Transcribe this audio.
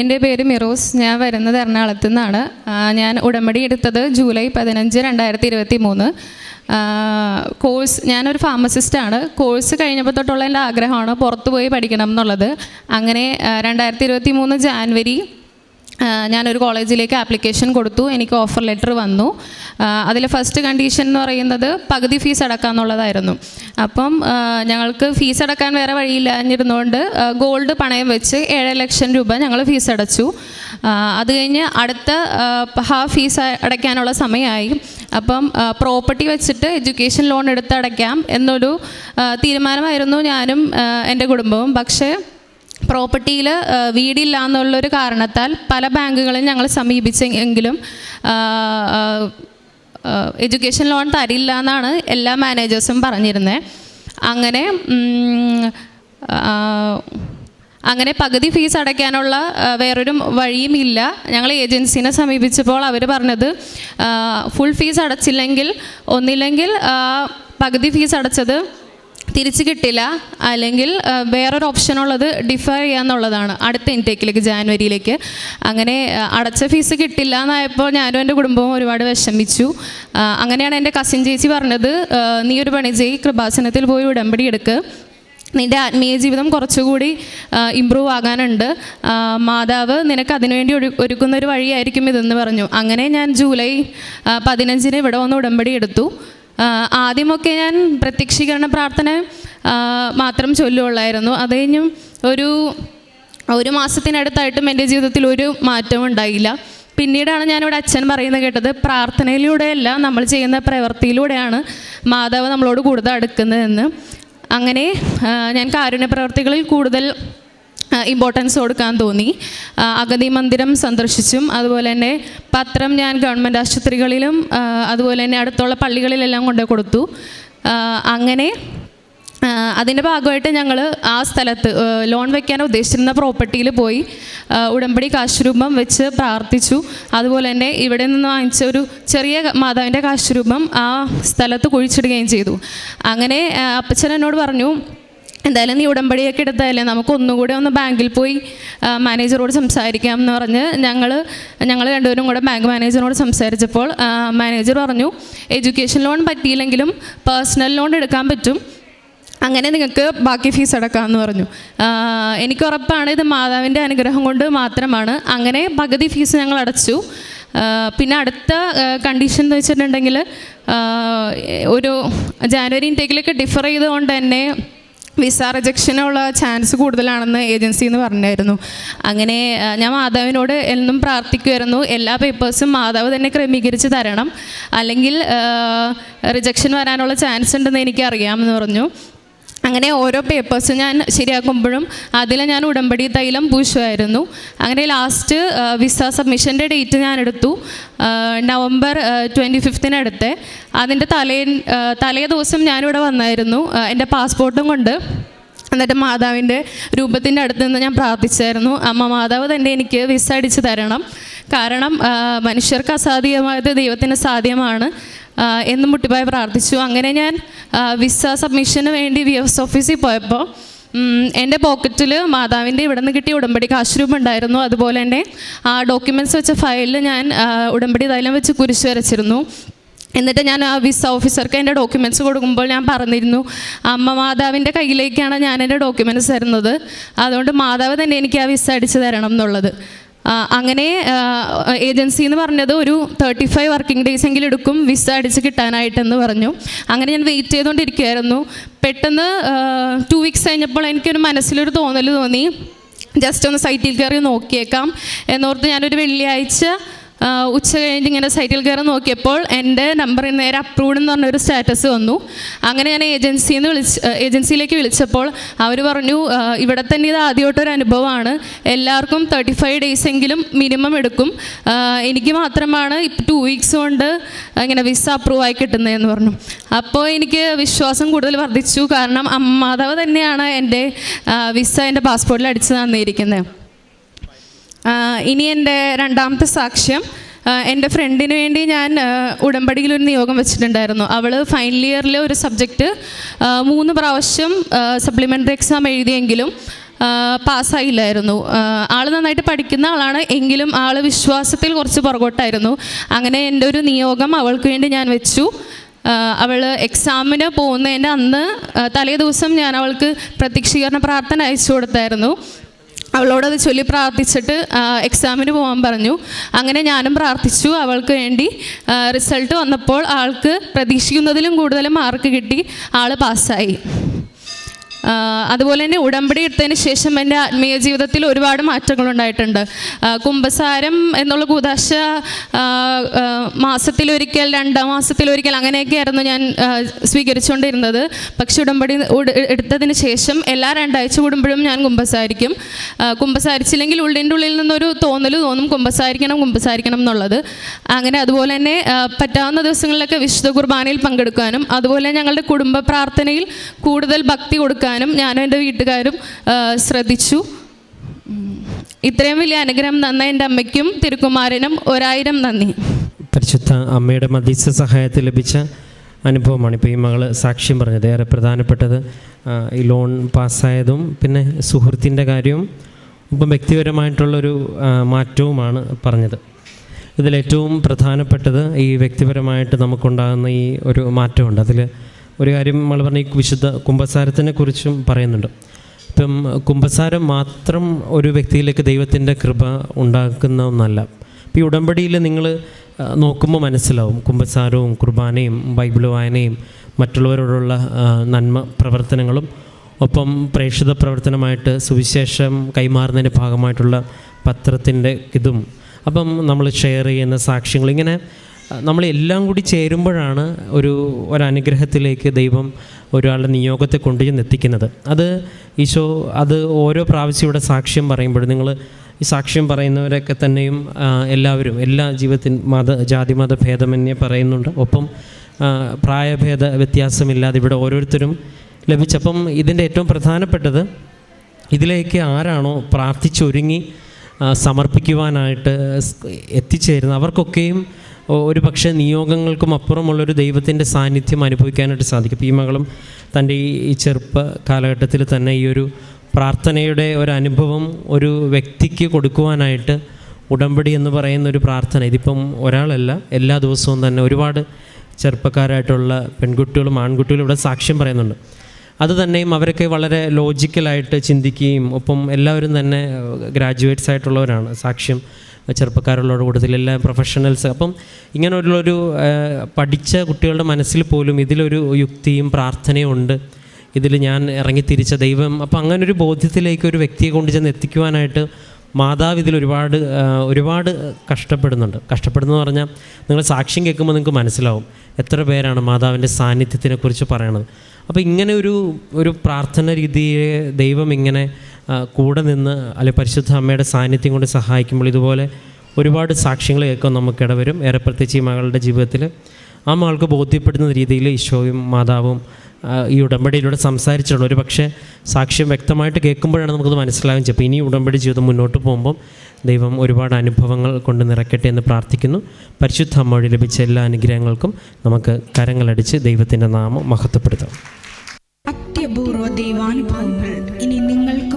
എന്റെ പേര് മിറോസ്. ഞാൻ വരുന്നത് എറണാകുളത്തു നിന്നാണ്. ഞാൻ ഉടമ്പടി എടുത്തത് ജൂലൈ പതിനഞ്ച് രണ്ടായിരത്തി ഇരുപത്തി മൂന്ന് കോഴ്സ് ഞാനൊരു ഫാർമസിസ്റ്റാണ് കോഴ്സ് കഴിഞ്ഞപ്പോൾ തൊട്ടുള്ള എന്റെ ആഗ്രഹമാണ് പുറത്ത് പോയി പഠിക്കണം എന്നുള്ളത്. അങ്ങനെ രണ്ടായിരത്തി ഇരുപത്തി മൂന്ന് ജാൻവരി ഞാനൊരു കോളേജിലേക്ക് ആപ്ലിക്കേഷൻ കൊടുത്തു. എനിക്ക് ഓഫർ ലെറ്റർ വന്നു. അതിൽ ഫസ്റ്റ് കണ്ടീഷൻ എന്ന് പറയുന്നത് പകുതി ഫീസ് അടക്കാം എന്നുള്ളതായിരുന്നു അപ്പം ഞങ്ങൾക്ക് ഫീസ് അടക്കാൻ വേറെ വഴിയില്ലാഞ്ഞിരുന്നുകൊണ്ട് ഗോൾഡ് പണയം വെച്ച് ഏഴ് ലക്ഷം രൂപ ഞങ്ങൾ ഫീസ് അടച്ചു. അത് കഴിഞ്ഞ് അടുത്ത ഹാഫ് ഫീസ് അടയ്ക്കാനുള്ള സമയമായി. അപ്പം പ്രോപ്പർട്ടി വെച്ചിട്ട് എഡ്യൂക്കേഷൻ ലോൺ എടുത്ത് അടയ്ക്കാം എന്നൊരു തീരുമാനമായിരുന്നു ഞാനും എന്റെ കുടുംബവും. പക്ഷേ പ്രോപ്പർട്ടിയിൽ വീടില്ല എന്നുള്ളൊരു കാരണത്താൽ പല ബാങ്കുകളും ഞങ്ങൾ സമീപിച്ചെങ്കിലും എഡ്യൂക്കേഷൻ ലോൺ തരില്ല എന്നാണ് എല്ലാ മാനേജേഴ്സും പറഞ്ഞിരുന്നത് അങ്ങനെ അങ്ങനെ പകുതി ഫീസ് അടയ്ക്കാനുള്ള വേറൊരു വഴിയും ഇല്ല. ഞങ്ങൾ ഏജൻസിനെ സമീപിച്ചപ്പോൾ അവർ പറഞ്ഞത് ഫുൾ ഫീസ് അടച്ചില്ലെങ്കിൽ ഒന്നില്ലെങ്കിൽ പകുതി ഫീസ് അടച്ചത് തിരിച്ച് കിട്ടില്ല. അല്ലെങ്കിൽ വേറൊരു ഓപ്ഷൻ ഉള്ളത് ഡിഫർ ചെയ്യാന്നുള്ളതാണ് അടുത്ത ഇൻടേക്കിലേക്ക് ജാനുവരിയിലേക്ക്. അങ്ങനെ അടച്ച ഫീസ് കിട്ടില്ല എന്നായപ്പോൾ ഞാനും എന്റെ കുടുംബവും ഒരുപാട് വിഷമിച്ചു. അങ്ങനെയാണ് എന്റെ കസിൻ ചേച്ചി പറഞ്ഞത്. നീ ഒരു പണി ചെയ്യ് കൃപാസനത്തിൽ പോയി ഉടമ്പടി എടുക്ക്. നിന്റെ ആത്മീയ ജീവിതം കുറച്ചുകൂടി ഇമ്പ്രൂവ് ആകാനുണ്ട്. മാതാവ് നിനക്ക് അതിനുവേണ്ടി ഒരു ഒരുക്കുന്നൊരു വഴിയായിരിക്കും ഇതെന്ന് പറഞ്ഞു. അങ്ങനെ ഞാൻ ജൂലൈ പതിനഞ്ചിന് ഇവിടെ വന്ന് ഉടമ്പടി എടുത്തു. ആദ്യമൊക്കെ ഞാൻ പ്രത്യക്ഷീകരണ പ്രാർത്ഥന മാത്രം ചൊല്ലുള്ളായിരുന്നു അത് കഴിഞ്ഞും ഒരു ഒരു മാസത്തിനടുത്തായിട്ടും എന്റെ ജീവിതത്തിൽ ഒരു മാറ്റവും ഉണ്ടായില്ല. പിന്നീടാണ് ഞാനിവിടെ അച്ഛൻ പറയുന്നത് കേട്ടത് പ്രാർത്ഥനയിലൂടെയല്ല നമ്മൾ ചെയ്യുന്ന പ്രവൃത്തിയിലൂടെയാണ് മാതാവ് നമ്മളോട് കൂടുതൽ അടുക്കുന്നതെന്ന്. അങ്ങനെ ഞാൻ കാരുണ്യ പ്രവർത്തികളിൽ കൂടുതൽ ഇമ്പോർട്ടൻസ് കൊടുക്കാൻ തോന്നി. അഗതി മന്ദിരം സന്ദർശിച്ചും അതുപോലെ തന്നെ പത്രം ഞാൻ ഗവൺമെന്റ് ആശുപത്രികളിലും അതുപോലെ തന്നെ അടുത്തുള്ള പള്ളികളിലെല്ലാം കൊണ്ട് കൊടുത്തു. അങ്ങനെ അതിന്റെ ഭാഗമായിട്ട് ഞങ്ങൾ ആ സ്ഥലത്ത് ലോൺ വെക്കാൻ ഉദ്ദേശിച്ചിരുന്ന പ്രോപ്പർട്ടിയിൽ പോയി ഉടമ്പടി കാശുരൂപം വെച്ച് പ്രാർത്ഥിച്ചു. അതുപോലെ തന്നെ ഇവിടെ നിന്ന് വാങ്ങിച്ച ഒരു ചെറിയ മാതാവിന്റെ കാശുരൂപം ആ സ്ഥലത്ത് കുഴിച്ചിടുകയും ചെയ്തു. അങ്ങനെ അപ്പച്ചൻ എന്നോട് പറഞ്ഞു എന്തായാലും നീ ഉടമ്പടിയൊക്കെ എടുത്തതല്ലേ നമുക്ക് ഒന്നുകൂടെ ഒന്ന് ബാങ്കിൽ പോയി മാനേജറോട് സംസാരിക്കാം എന്ന് പറഞ്ഞ് ഞങ്ങൾ ഞങ്ങൾ രണ്ടുപേരും കൂടെ ബാങ്ക് മാനേജറോട് സംസാരിച്ചപ്പോൾ മാനേജർ പറഞ്ഞു എഡ്യൂക്കേഷൻ ലോൺ പറ്റിയില്ലെങ്കിലും പേഴ്സണൽ ലോൺ എടുക്കാൻ പറ്റും. അങ്ങനെ നിങ്ങൾക്ക് ബാക്കി ഫീസ് അടക്കാമെന്ന് പറഞ്ഞു. എനിക്ക് ഉറപ്പാണ് ഇത് മാതാവിന്റെ അനുഗ്രഹം കൊണ്ട് മാത്രമാണ്. അങ്ങനെ പകുതി ഫീസ് ഞങ്ങൾ അടച്ചു. പിന്നെ അടുത്ത കണ്ടീഷൻ എന്ന് വെച്ചിട്ടുണ്ടെങ്കിൽ ഒരു ജാനുവരി ഇൻടേക്കിലൊക്കെ ഡിഫർ ചെയ്തുകൊണ്ട് തന്നെ വിസ റിജക്ഷനുള്ള ചാൻസ് കൂടുതലാണെന്ന് ഏജൻസി എന്ന് പറഞ്ഞായിരുന്നു. അങ്ങനെ ഞാൻ മാതാവിനോട് എന്നും പ്രാർത്ഥിക്കുമായിരുന്നു എല്ലാ പേപ്പേഴ്സും മാതാവ് തന്നെ ക്രമീകരിച്ച് തരണം. അല്ലെങ്കിൽ റിജക്ഷൻ വരാനുള്ള ചാൻസ് ഉണ്ടെന്ന് എനിക്കറിയാമെന്ന് പറഞ്ഞു. അങ്ങനെ ഓരോ പേപ്പേഴ്സും ഞാൻ ശരിയാക്കുമ്പോഴും അതിൽ ഞാൻ ഉടമ്പടി തൈലം പൂശുമായിരുന്നു. അങ്ങനെ ലാസ്റ്റ് വിസ സബ്മിഷന്റെ ഡേറ്റ് ഞാൻ എടുത്തു. നവംബർ ട്വന്റി ഫിഫ്തിനടുത്ത് അതിന്റെ തലേ തലേ ദിവസം ഞാനിവിടെ വന്നായിരുന്നു. എന്റെ പാസ്പോർട്ടും കൊണ്ട്. എന്നിട്ട് മാതാവിന്റെ രൂപത്തിന്റെ അടുത്ത് നിന്ന് ഞാൻ പ്രാർത്ഥിച്ചായിരുന്നു. അമ്മ മാതാവ് തന്നെ എനിക്ക് വിസ അടിച്ച് തരണം. കാരണം മനുഷ്യർക്ക് അസാധ്യമായത് ദൈവത്തിന് സാധ്യമാണ്. എന്ന് മുട്ടിപ്പായി പ്രാർത്ഥിച്ചു. അങ്ങനെ ഞാൻ വിസ സബ്മിഷന് വേണ്ടി വി എസ് ഓഫീസിൽ പോയപ്പോൾ എന്റെ പോക്കറ്റിൽ മാതാവിന്റെ ഇവിടെ നിന്ന് കിട്ടിയ ഉടമ്പടി കാശ് രൂപ ഉണ്ടായിരുന്നു. അതുപോലെ തന്നെ ആ ഡോക്യുമെന്റ്സ് വെച്ച ഫയലിൽ ഞാൻ ഉടമ്പടി തൈലം വെച്ച് കുരിശ് വരച്ചിരുന്നു. എന്നിട്ട് ഞാൻ ആ വിസ ഓഫീസർക്ക് എന്റെ ഡോക്യുമെന്റ്സ് കൊടുക്കുമ്പോൾ ഞാൻ പറഞ്ഞിരുന്നു അമ്മ മാതാവിന്റെ കയ്യിലേക്കാണ് ഞാൻ എന്റെ ഡോക്യുമെന്റ്സ് തരുന്നത്. അതുകൊണ്ട് മാതാവ് തന്നെ എനിക്ക് ആ വിസ അടിച്ച് തരണം എന്നുള്ളത്. അങ്ങനെ ഏജൻസി എന്ന് പറഞ്ഞത് ഒരു തേർട്ടി ഫൈവ് വർക്കിംഗ് ഡേയ്സ് എങ്കിലും എടുക്കും വിസ അടിച്ച് കിട്ടാനായിട്ടെന്ന് പറഞ്ഞു. അങ്ങനെ ഞാൻ വെയിറ്റ് ചെയ്തുകൊണ്ടിരിക്കുകയായിരുന്നു പെട്ടെന്ന് ടു വീക്സ് കഴിഞ്ഞപ്പോൾ എനിക്കൊരു മനസ്സിലൊരു തോന്നൽ തോന്നി. ജസ്റ്റ് ഒന്ന് സൈറ്റിൽ കയറി നോക്കിയേക്കാം. എന്നോർത്ത് ഞാനൊരു വെള്ളിയാഴ്ച ഉച്ച കഴിഞ്ഞ് ഇങ്ങനെ സൈറ്റിൽ കയറി നോക്കിയപ്പോൾ എന്റെ നമ്പറിൽ നേരെ അപ്രൂവ്ഡ് എന്ന് പറഞ്ഞൊരു സ്റ്റാറ്റസ് വന്നു. അങ്ങനെ ഞാൻ ഏജൻസിയിൽ നിന്ന് വിളിച്ച് ഏജൻസിയിലേക്ക് വിളിച്ചപ്പോൾ അവർ പറഞ്ഞു ഇവിടെ തന്നെ ഇത് ആദ്യമായിട്ടൊരു അനുഭവമാണ്. എല്ലാവർക്കും തേർട്ടി ഫൈവ് ഡേയ്സ് എങ്കിലും മിനിമം എടുക്കും. എനിക്ക് മാത്രമാണ് ടു വീക്സ് കൊണ്ട് ഇങ്ങനെ വിസ അപ്രൂവ് ആയി കിട്ടുന്നതെന്ന് പറഞ്ഞു. അപ്പോൾ എനിക്ക് വിശ്വാസം കൂടുതൽ വർദ്ധിച്ചു. കാരണം അമ്മാതാവ് തന്നെയാണ് എന്റെ വിസ എന്റെ പാസ്പോർട്ടിൽ അടിച്ച് തന്നിരിക്കുന്നത് ഇനി എന്റെ രണ്ടാമത്തെ സാക്ഷ്യം എന്റെ ഫ്രണ്ടിന് വേണ്ടി ഞാൻ ഉടമ്പടിയിൽ ഒരു നിയോഗം വെച്ചിട്ടുണ്ടായിരുന്നു. അവൾ ഫൈനൽ ഇയറിൽ ഒരു സബ്ജക്റ്റ് മൂന്ന് പ്രാവശ്യം സപ്ലിമെന്ററി എക്സാം എഴുതിയെങ്കിലും പാസ്സായില്ലായിരുന്നു. ആൾ നന്നായിട്ട് പഠിക്കുന്ന ആളാണ് എങ്കിലും ആൾ വിശ്വാസത്തിൽ കുറച്ച് പുറകോട്ടായിരുന്നു. അങ്ങനെ എന്റെ ഒരു നിയോഗം അവൾക്ക് വേണ്ടി ഞാൻ വെച്ചു. അവൾ എക്സാമിന് പോകുന്നതിന്റെ അന്ന് തലേ ദിവസം ഞാൻ അവൾക്ക് പ്രത്യക്ഷീകരണ പ്രാർത്ഥന അയച്ചു കൊടുത്തായിരുന്നു. അവളോടത് ചൊല്ലി പ്രാർത്ഥിച്ചിട്ട് എക്സാമിന് പോകാൻ പറഞ്ഞു. അങ്ങനെ ഞാനും പ്രാർത്ഥിച്ചു. അവൾക്ക് വേണ്ടി റിസൾട്ട് വന്നപ്പോൾ ആൾക്ക് പ്രതീക്ഷിക്കുന്നതിലും കൂടുതൽ മാർക്ക് കിട്ടി. ആൾ പാസ്സായി അതുപോലെ തന്നെ ഉടമ്പടി എടുത്തതിന് ശേഷം എന്റെ ആത്മീയ ജീവിതത്തിൽ ഒരുപാട് ആ, കുംഭസാരം എന്നുള്ള കൂതാശ മാസത്തിലൊരിക്കൽ രണ്ടാം മാസത്തിലൊരിക്കൽ അങ്ങനെയൊക്കെ ആയിരുന്നു ഞാൻ സ്വീകരിച്ചുകൊണ്ടിരുന്നത്. പക്ഷെ ഉടമ്പടി എടുത്തതിന് ശേഷം എല്ലാ രണ്ടാഴ്ച കൂടുമ്പോഴും ഞാൻ കുംഭസാരിക്കും. കുംഭസാരിച്ചില്ലെങ്കിൽ ഉള്ളിന്റെ ഉള്ളിൽ നിന്നൊരു തോന്നൽ തോന്നും. കുംഭസാരിക്കണം കുംഭസാരിക്കണം എന്നുള്ളത്. അങ്ങനെ അതുപോലെ തന്നെ പറ്റാവുന്ന ദിവസങ്ങളിലൊക്കെ വിശുദ്ധ കുർബാനയിൽ പങ്കെടുക്കാനും അതുപോലെ ഞങ്ങളുടെ കുടുംബ പ്രാർത്ഥനയിൽ കൂടുതൽ ഭക്തി കൊടുക്കാനും ഞാനും എന്റെ വീട്ടുകാരും ശ്രദ്ധിച്ചു. ഇത്രയും വലിയ അനുഗ്രഹം നന്ന എന്റെ അമ്മയ്ക്കും തിരുക്കുമാരനും ഒരായിരം നന്ദി. പരിശുദ്ധ അമ്മയുടെ മധ്യസ്ഥ സഹായത്തിൽ ലഭിച്ച അനുഭവമാണ് ഇപ്പോൾ ഈ മകൾ സാക്ഷ്യം പറഞ്ഞത്. ഏറെ പ്രധാനപ്പെട്ടത് ഈ ലോൺ പാസ്സായതും പിന്നെ സുഹൃത്തിന്റെ കാര്യവും ഇപ്പം വ്യക്തിപരമായിട്ടുള്ളൊരു മാറ്റവുമാണ് പറഞ്ഞത്. ഇതിലേറ്റവും പ്രധാനപ്പെട്ടത് ഈ വ്യക്തിപരമായിട്ട് നമുക്കുണ്ടാകുന്ന ഈ ഒരു മാറ്റമുണ്ട്. അതിൽ ഒരു കാര്യം നമ്മൾ പറഞ്ഞ ഈ വിശുദ്ധ കുംഭസാരത്തിനെ കുറിച്ചും പറയുന്നുണ്ട്. ഇപ്പം കുംഭസാരം മാത്രം ഒരു വ്യക്തിയിലേക്ക് ദൈവത്തിന്റെ കൃപ ഉണ്ടാക്കുന്ന ഒന്നല്ല. ഇപ്പോൾ ഈ ഉടമ്പടിയിൽ നിങ്ങൾ നോക്കുമ്പോൾ മനസ്സിലാവും കുംഭസാരവും കുർബാനയും ബൈബിൾ വായനയും മറ്റുള്ളവരോടുള്ള നന്മ പ്രവർത്തനങ്ങളും ഒപ്പം പ്രേക്ഷിത പ്രവർത്തനമായിട്ട് സുവിശേഷം കൈമാറുന്നതിന്റെ ഭാഗമായിട്ടുള്ള പത്രത്തിന്റെ ഇതും. അപ്പം നമ്മൾ ഷെയർ ചെയ്യുന്ന സാക്ഷ്യങ്ങൾ ഇങ്ങനെ നമ്മൾ എല്ലാം കൂടി ചേരുമ്പോഴാണ് ഒരു ഒരനുഗ്രഹത്തിലേക്ക് ദൈവം ഒരാളുടെ നിയോഗത്തെ കൊണ്ടുചെന്ന് എത്തിക്കുന്നത്. അത് ഈശോ അത് ഓരോ പ്രാവശ്യം ഇവിടെ സാക്ഷ്യം പറയുമ്പോഴും നിങ്ങൾ ഈ സാക്ഷ്യം പറയുന്നവരൊക്കെ തന്നെയും എല്ലാവരും എല്ലാ ജീവിതത്തിൽ മത ജാതി മത ഭേദമന്യേ പറയുന്നുണ്ട്. ഒപ്പം പ്രായഭേദ വ്യത്യാസമില്ലാതെ ഇവിടെ ഓരോരുത്തരും ലഭിച്ചപ്പം ഇതിന്റെ ഏറ്റവും പ്രധാനപ്പെട്ടത് ഇതിലേക്ക് ആരാണോ പ്രാർത്ഥിച്ചൊരുങ്ങി സമർപ്പിക്കുവാനായിട്ട് എത്തിച്ചേരുന്നത്. അവർക്കൊക്കെയും ഒരു പക്ഷേ നിയോഗങ്ങൾക്കും അപ്പുറമുള്ളൊരു ദൈവത്തിന്റെ സാന്നിധ്യം അനുഭവിക്കാനായിട്ട് സാധിക്കും. ഈ മകളും തന്റെ ഈ ചെറുപ്പ കാലഘട്ടത്തിൽ തന്നെ ഈ ഒരു പ്രാർത്ഥനയുടെ ഒരു അനുഭവം ഒരു വ്യക്തിക്ക് കൊടുക്കുവാനായിട്ട് ഉടമ്പടി എന്ന് പറയുന്ന ഒരു പ്രാർത്ഥന. ഇതിപ്പം ഒരാളല്ല എല്ലാ ദിവസവും തന്നെ ഒരുപാട് ചെറുപ്പക്കാരായിട്ടുള്ള പെൺകുട്ടികളും ആൺകുട്ടികളും ഇവിടെ സാക്ഷ്യം പറയുന്നുണ്ട്. അത് തന്നെയും അവരൊക്കെ വളരെ ലോജിക്കലായിട്ട് ചിന്തിക്കുകയും ഒപ്പം എല്ലാവരും തന്നെ ഗ്രാജുവേറ്റ്സ് ആയിട്ടുള്ളവരാണ് സാക്ഷ്യം ചെറുപ്പക്കാരുള്ളവരുടെ എല്ലാ പ്രൊഫഷണൽസ് അപ്പം ഇങ്ങനെയുള്ളൊരു പഠിച്ച കുട്ടികളുടെ മനസ്സിൽ പോലും ഇതിലൊരു യുക്തിയും പ്രാർത്ഥനയും ഉണ്ട്. ഇതിൽ ഞാൻ ഇറങ്ങിത്തിരിച്ച ദൈവം. അപ്പം അങ്ങനെ ഒരു ബോധ്യത്തിലേക്ക് ഒരു വ്യക്തിയെ കൊണ്ട് ചെന്ന് എത്തിക്കുവാനായിട്ട് മാതാവ് ഇതിൽ ഒരുപാട് ഒരുപാട് കഷ്ടപ്പെടുന്നുണ്ട്. കഷ്ടപ്പെടുന്നു പറഞ്ഞാൽ നിങ്ങൾ സാക്ഷ്യം കേൾക്കുമ്പോൾ നിങ്ങൾക്ക് മനസ്സിലാവും എത്ര പേരാണ് മാതാവിന്റെ സാന്നിധ്യത്തിനെക്കുറിച്ച് പറയണത്. അപ്പോൾ ഇങ്ങനെ ഒരു ഒരു പ്രാർത്ഥന രീതിയെ ദൈവം ഇങ്ങനെ കൂടെ നിന്ന് അല്ലെ പരിശുദ്ധ അമ്മയുടെ സാന്നിധ്യം കൊണ്ട് സഹായിക്കുമ്പോൾ ഇതുപോലെ ഒരുപാട് സാക്ഷ്യങ്ങൾ കേൾക്കാൻ നമുക്കിടവരും ഏറെ പ്രത്യേകിച്ച് ഈ മകളുടെ ജീവിതത്തിൽ ആ മകൾക്ക് ബോധ്യപ്പെടുന്ന രീതിയിൽ ഈശോയും മാതാവും ഈ ഉടമ്പടിയിലൂടെ സംസാരിച്ചിട്ടുണ്ട്. ഒരു പക്ഷേ സാക്ഷ്യം വ്യക്തമായിട്ട് കേൾക്കുമ്പോഴാണ് നമുക്കത് മനസ്സിലാകും ചിലപ്പോൾ ഇനി ഉടമ്പടി ജീവിതം മുന്നോട്ട് പോകുമ്പം ദൈവം ഒരുപാട് അനുഭവങ്ങൾ കൊണ്ട് നിറയ്ക്കട്ടെ എന്ന് പ്രാർത്ഥിക്കുന്നു. പരിശുദ്ധ അമ്മയോട് ലഭിച്ച എല്ലാ അനുഗ്രഹങ്ങൾക്കും നമുക്ക് കരങ്ങളടിച്ച് ദൈവത്തിന്റെ നാമം മഹത്വപ്പെടുത്താം. ഇനി